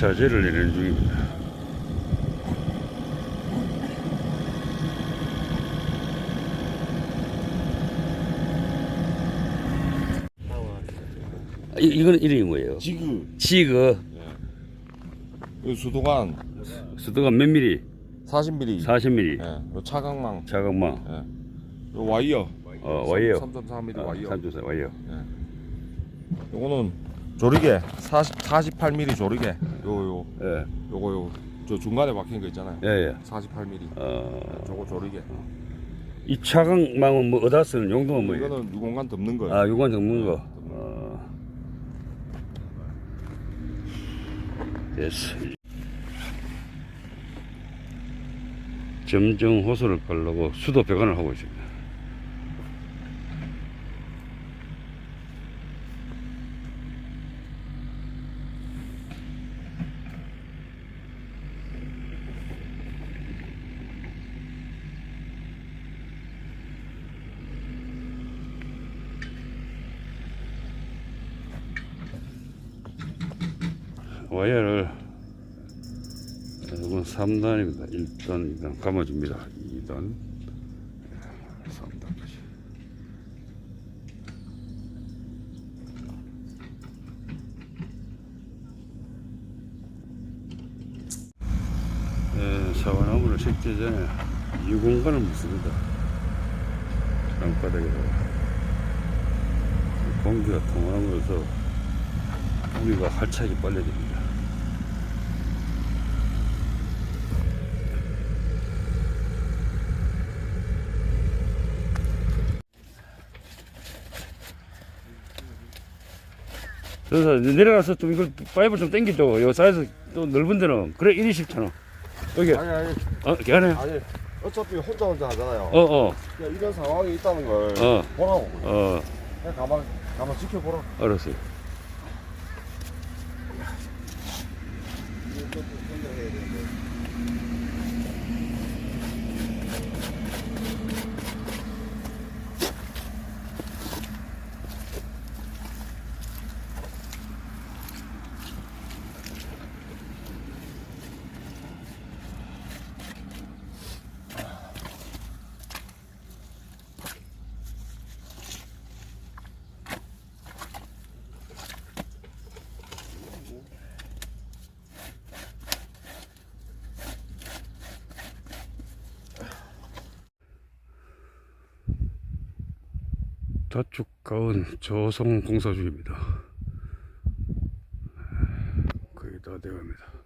자재를 내리는 중입니다. 이, 이거는 이름이 뭐예요? 지그. 지그. 이 수도관. 수도가 몇 미리? 40mm 40mm 예, 요 차광망. 자각망. 예. 요 와이어. 어 와이어. 3.4mm 아, 와이어. 3.4 와이어. 요거는 조리개 40, 48mm 조리개 요요 예. 요거 요 저 중간에 박힌 거 있잖아요 예, 예. 48mm 어, 저거 조리개 이 차각망은 뭐 어디다 쓰는 용도가 뭐예요? 이거는 유공간 덮는 거예요 아, 요관 적는 거. 어. 됐어. 점정 호소를 깔려고 수도 배관을 하고 있습니다. 와이어를 이건 3단입니다. 1단, 2단 감아줍니다. 2단, 3단까지. 예, 사과나무를 식기 전에 유공간을 묻습니다. 땅바닥에다가 공기가 통하면서 우리가 활차게 빨려듭니다. 그래서 내려가서 좀 이걸 파이브 좀 당기죠. 요 사이즈 또 넓은 데는. 그래 이리 쉽잖아. 여기. 아니 아니. 어 걔네 아니 어차피 혼자 혼자 하잖아요. 어어. 그냥 이런 상황이 있다는 걸 어. 보라고. 어. 그냥 가만 가만 지켜보라. 알았어요. 좌측 가은 조성 공사 중입니다. 거의 다 돼갑니다.